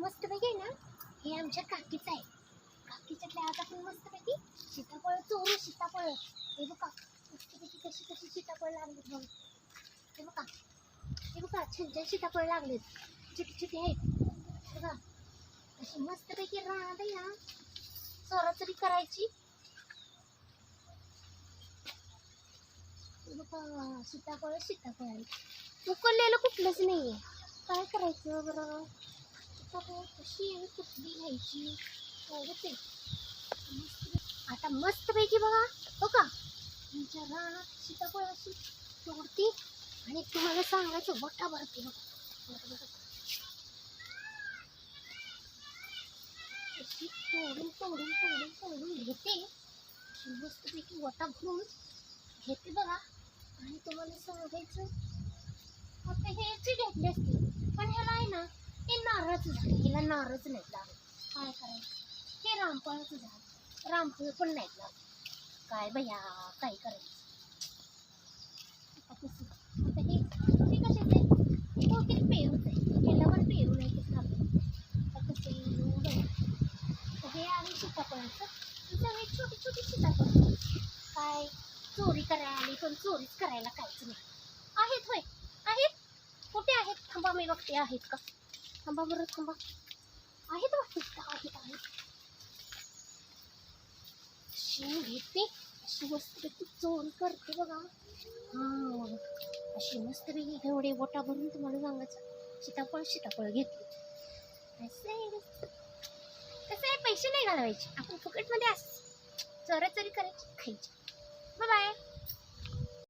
मस्तपैकी आहे ना हे आमच्या काकीचं आहे. काकीच्यातल्या आज आपण मस्तपैकी सीताफळ चोरू सीताफळ. हे बघा मस्तपैकी कशी कशी सीताफळ लागलीत बघ. हे बघा हे बघा छान छान सीताफळ लागलेत. छोटी छोटी आहेत. बघा अशी मस्तपैकी राहत आहे ना चोराचोरी करायची. बघा सीताफळ सीताफळ. आहे उकळलेलं कुठलंच नाहीये. काय करायचं बरं? कशी आहे कुठली घ्यायची एवढंच मस्त आता मस्तपैकी बघा हो का? तुमच्या रानात सीताफळ अशी तोडती आणि तुम्हाला सांगायचं वटा भरते बघा. अशी तोडून तोडून तोडून तोडून घेते. मस्तपैकी वटा भरून घेते बघा. आणि तुम्हाला सांगायचं आता हे घेतले घेतली असते पण ह्याला आहे ना नारळाचं झाड. हिला नारळच नाहीत लागत. काय करायचं? हे रामफळाचं झाड. रामफळ पण नाहीत लागत. काय भैया काय करायचं? आता कसं आता हे हे कशाचं आहे? हे बहुतेक पेरूच आहे. ह्याला पण पेरू नाही ते लागत आता कसं हे आणि सीताफळाचं. आणि सगळे छोटी छोटी सीताफळ. काय? चोरी करायला आली पण चोरीच करायला काहीच नाही. आहेत होय. आहेत? कुठे आहेत? थांबा मी बघते. आहेत का? थांबा बरं थांबा. आहेत वाटत का आहेत आहेत. अशी घेते अशी मस्तपैकी चोर करते बघा. हां अशी मस्तपैकी एवढे बोटा भरून तुम्हाला सांगायचं. सीताफळ सीताफळ घेतली. असं आहे कसं आहे पैसे नाही घालवायचे. आपण फुकटमध्ये असं चोरा चोरी करायची खायची. बाय